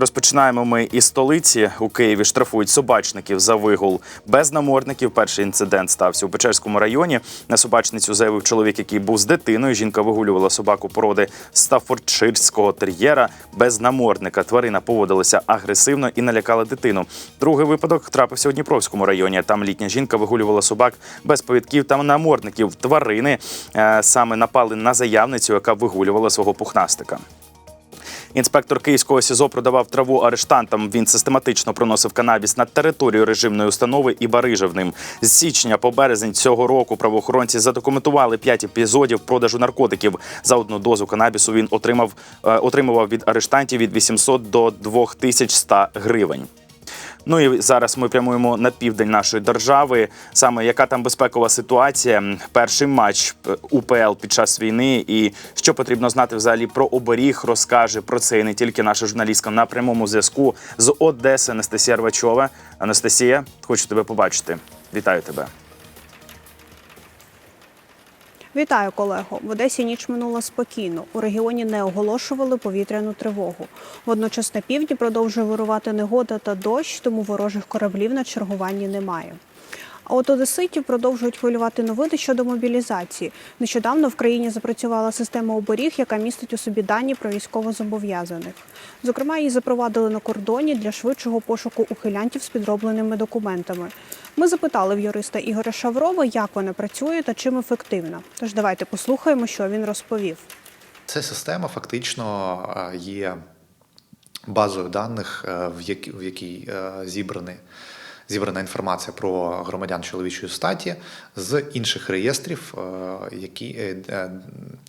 Розпочинаємо ми із столиці. У Києві штрафують собачників за вигул без намордників. Перший інцидент стався у Печерському районі. На собачницю заявив чоловік, який був з дитиною. Жінка вигулювала собаку породи стафордширського тер'єра без намордника. Тварина поводилася агресивно і налякала дитину. Другий випадок трапився у Дніпровському районі. Там літня жінка вигулювала собак без повідків та намордників. Тварини е, саме напали на заявницю, яка вигулювала свого пухнастика. Інспектор київського СІЗО продавав траву арештантам. Він систематично проносив канабіс на територію режимної установи і барижив ним. З січня по березень цього року правоохоронці задокументували п'ять епізодів продажу наркотиків. За одну дозу канабісу він отримав е, отримував від арештантів від 800 до 2100 гривень. Ну і зараз ми прямуємо на південь нашої держави. Саме яка там безпекова ситуація? Перший матч УПЛ під час війни, і що потрібно знати взагалі про оберіг, розкаже про це і не тільки наша журналістка на прямому зв'язку з Одеси Анастасія Рвачова. Анастасія, хочу тебе побачити. Вітаю тебе. Вітаю, колего. В Одесі ніч минула спокійно. У регіоні не оголошували повітряну тривогу. Водночас на півдні продовжує вирувати негода та дощ, тому ворожих кораблів на чергуванні немає. А от одеситів продовжують хвилювати новини щодо мобілізації. Нещодавно в країні запрацювала система оберіг, яка містить у собі дані про військовозобов'язаних. Зокрема, її запровадили на кордоні для швидшого пошуку ухилянтів з підробленими документами. Ми запитали в юриста Ігоря Шаврова, як вона працює та чим ефективна. Тож давайте послухаємо, що він розповів. Ця система фактично е, є базою даних, е, в якій, е, зібрані, зібрана інформація про громадян чоловічої статі з інших реєстрів, е, які, е, е,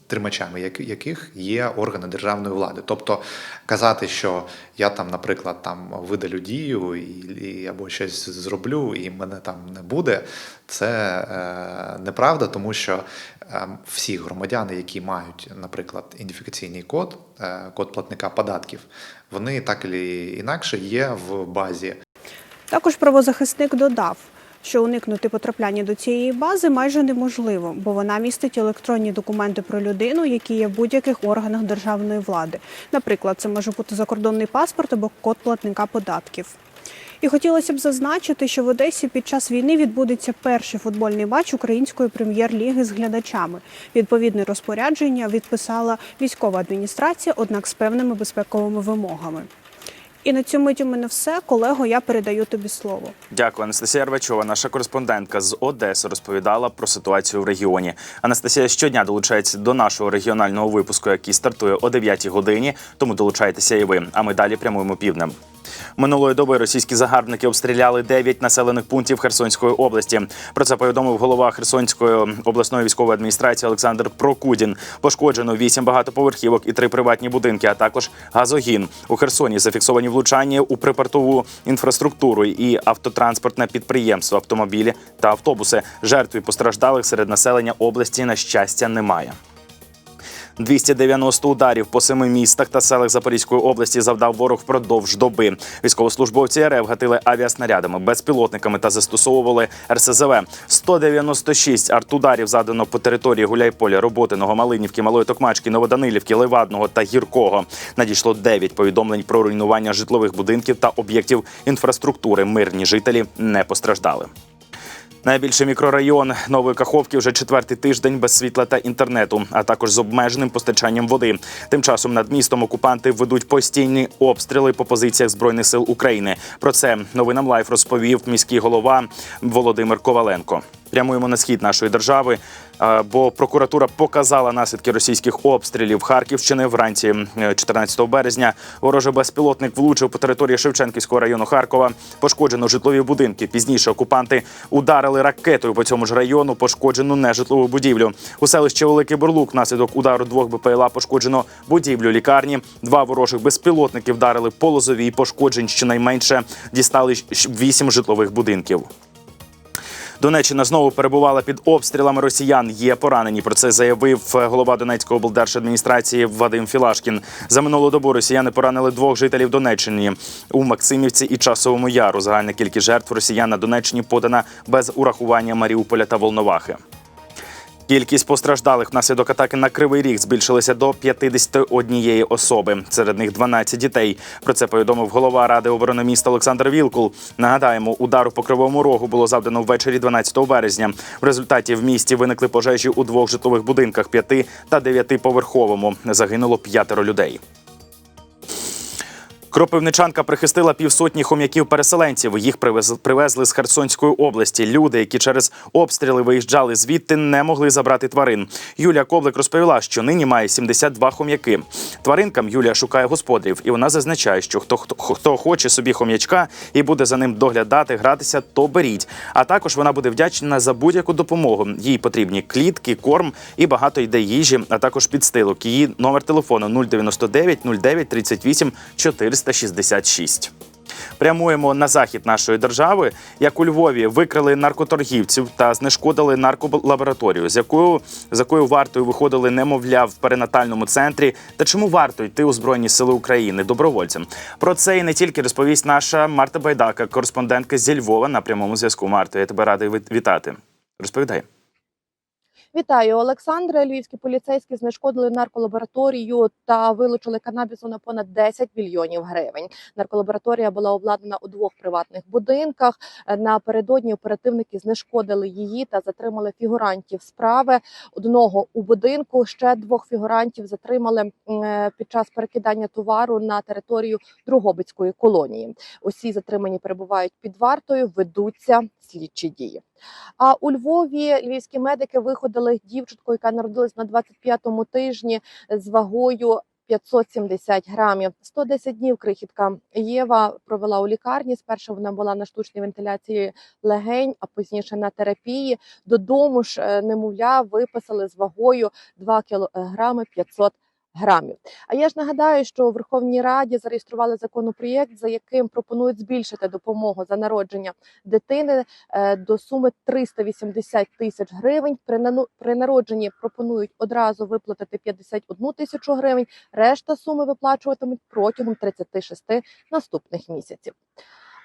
тримачами яких є органи державної влади. Тобто казати, що я там, наприклад, там видалю дію і, або щось зроблю, і мене там не буде, це неправда, тому що всі громадяни, які мають, наприклад, ідентифікаційний код, код платника податків, вони так і інакше є в базі Також правозахисник додав, що уникнути потрапляння до цієї бази майже неможливо, бо вона містить електронні документи про людину, які є в будь-яких органах державної влади. Наприклад, це може бути закордонний паспорт або код платника податків. І хотілося б зазначити, що в Одесі під час війни відбудеться перший футбольний матч української прем'єр-ліги з глядачами. Відповідне розпорядження відписала військова адміністрація, однак з певними безпековими вимогами. І на цьому у мене все. Колего, я передаю тобі слово. Дякую, Анастасія Рвачова, наша кореспондентка з Одеси, розповідала про ситуацію в регіоні. Анастасія щодня долучається до нашого регіонального випуску, який стартує о 9 годині. Тому долучайтеся і ви. А ми далі прямуємо півднем. Минулої доби російські загарбники обстріляли 9 населених пунктів Херсонської області. Про це повідомив голова Херсонської обласної військової адміністрації Олександр Прокудін. Пошкоджено 8 багатоповерхівок і 3 приватні будинки, а також газогін. У Херсоні зафіксовані влучання у припортову інфраструктуру і автотранспортне підприємство, автомобілі та автобуси. Жертв і постраждалих серед населення області на щастя немає. 290 ударів по семи містах та селах Запорізької області завдав ворог впродовж доби. Військовослужбовці РФ гатили авіаснарядами, безпілотниками та застосовували РСЗВ. 196 артударів задано по території Гуляйполя, Роботиного, Малинівки, Малої Токмачки, Новоданилівки, Левадного та Гіркого. Надійшло 9 повідомлень про руйнування житлових будинків та об'єктів інфраструктури. Мирні жителі не постраждали. Найбільший мікрорайон Нової Каховки вже четвертий тиждень без світла та інтернету, а також з обмеженим постачанням води. Тим часом над містом окупанти ведуть постійні обстріли по позиціях збройних сил України. Про це новинам Лайф розповів міський голова Володимир Коваленко. Прямуємо на схід нашої держави, бо прокуратура показала наслідки російських обстрілів Харківщини вранці е, 14 березня. Ворожий безпілотник влучив по території Шевченківського району Харкова. Пошкоджено житлові будинки. Пізніше окупанти ударили ракетою по цьому ж району. Пошкоджену нежитлову будівлю. У селищі Великий Бурлук внаслідок удару двох БПЛА пошкоджено будівлю лікарні. Два ворожих безпілотники вдарили по лозовій. Пошкоджень щонайменше дістали вісім житлових будинків. Донеччина знову перебувала під обстрілами росіян. Є поранені. Про це заявив е, голова Донецької облдержадміністрації Вадим Філашкін. За минулу добу росіяни поранили двох жителів Донеччини у Максимівці і Часовому Яру. Загальна кількість жертв росіян на Донеччині подана без урахування Маріуполя та Волновахи. Кількість постраждалих внаслідок атаки на Кривий Ріг збільшилася до 51 особи. Серед них 12 дітей. Про це повідомив голова ради оборони міста Олександр Вілкул. Нагадаємо, удару по кривому рогу було завдано ввечері 12 березня. В результаті в місті виникли пожежі у двох житлових будинках п'яти та 9 поверховому. Загинуло п'ятеро людей. Кропивничанка прихистила півсотні хом'яків-переселенців. Їх привезли, з Херсонської області. Люди, які через обстріли виїжджали звідти, не могли забрати тварин. Юлія Коблик розповіла, що нині має 72 хом'яки. Тваринкам Юлія шукає господарів, і вона зазначає, що хто, хто, хто хоче собі хом'ячка і буде за ним доглядати, гратися, то беріть. А також вона буде вдячна за будь-яку допомогу. Їй потрібні клітки, корм і багато йде їжі, а також підстилок. Її номер телефону 099 09 38 466. Прямуємо на захід нашої держави, як у Львові викрили наркоторгівців та знешкодили нарколабораторію, з якою з якою вартою виходили немовля в перинатальному центрі. Та чому варто йти у збройні сили України добровольцям? Про це і не тільки розповість наша Марта Байдака, кореспондентка зі Львова на прямому зв'язку. Марта, я тебе радий вітати. Розповідай. Вітаю, Олександре. Львівські поліцейські знешкодили нарколабораторію та вилучили канабісу на понад 10 мільйонів гривень. Нарколабораторія була обладнана у двох приватних будинках. Напередодні оперативники знешкодили її та затримали фігурантів справи. Одного у будинку ще двох фігурантів затримали е, під час перекидання товару на територію Другобицької колонії. Усі затримані перебувають під вартою, ведуться слідчі дії. А у Львові львівські медики виходили дівчинку, яка народилась на 25-му тижні з вагою 570 грамів. 110 днів крихітка Єва провела у лікарні. Спершу вона була на штучній вентиляції легень, а пізніше на терапії. Додому ж е, немовля виписали з вагою 2 кілограми 500 грамів. А я ж нагадаю, що у Верховній Раді зареєстрували законопроєкт, за яким пропонують збільшити допомогу за народження дитини е, до суми 380 тисяч гривень. При народженні пропонують одразу виплатити 51 тисячу гривень. Решта суми виплачуватимуть протягом 36 наступних місяців.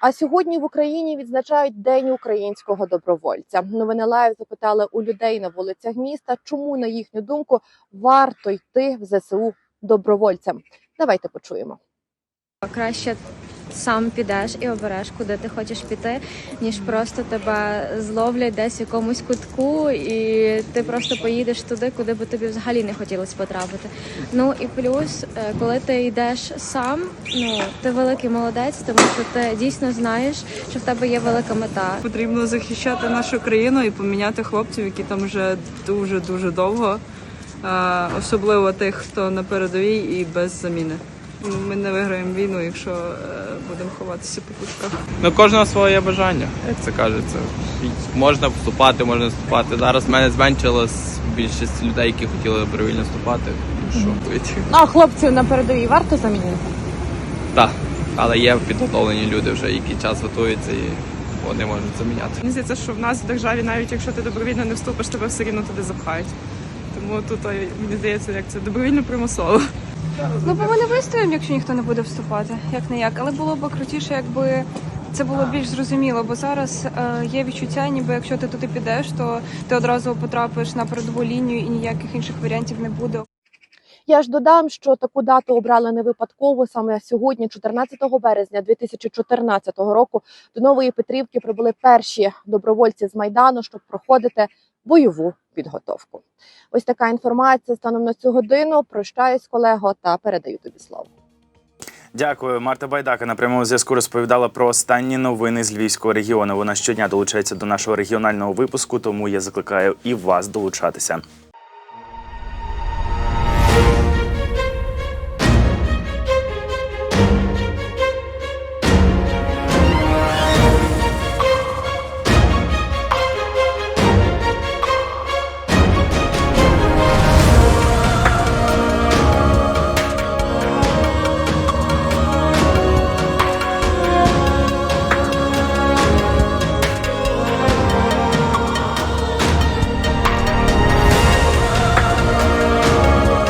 А сьогодні в Україні відзначають День українського добровольця. Новини Лайв запитали у людей на вулицях міста, чому на їхню думку варто йти в ЗСУ добровольцям. Давайте почуємо. Краще сам підеш і обереш, куди ти хочеш піти, ніж просто тебе зловлять десь в якомусь кутку, і ти просто поїдеш туди, куди би тобі взагалі не хотілося потрапити. Ну і плюс, е, коли ти йдеш сам, ну ти великий молодець, тому що ти дійсно знаєш, що в тебе є велика мета. Потрібно захищати нашу країну і поміняти хлопців, які там вже дуже дуже довго, Е, особливо тих, хто на передовій і без заміни. Ми не виграємо війну, якщо е, будемо ховатися по кутках. Ну, кожного своє бажання, як це кажеться. Можна вступати, можна вступати. Зараз в мене зменшилось більшість людей, які хотіли добровільно вступати. Що? Ну, а хлопців на передовій варто замінити? Так, але є підготовлені люди вже, які час готуються і вони можуть заміняти. Мені здається, що в нас в державі, навіть якщо ти добровільно не вступиш, тебе все рівно туди запхають. Тому тут мені здається, як це добровільно примусово. Ну, бо ми не вистоїмо, якщо ніхто не буде вступати, як не як. Але було б крутіше, якби це було більш зрозуміло. Бо зараз е, є відчуття, ніби якщо ти туди підеш, то ти одразу потрапиш на передову лінію і ніяких інших варіантів не буде. Я ж додам, що таку дату обрали не випадково. Саме сьогодні, 14 березня 2014 року, до нової Петрівки прибули перші добровольці з майдану, щоб проходити бойову підготовку. Ось така інформація станом на цю годину. Прощаюсь, колего, та передаю тобі слово. Дякую. Марта Байдака на прямому зв'язку розповідала про останні новини з Львівського регіону. Вона щодня долучається до нашого регіонального випуску, тому я закликаю і вас долучатися.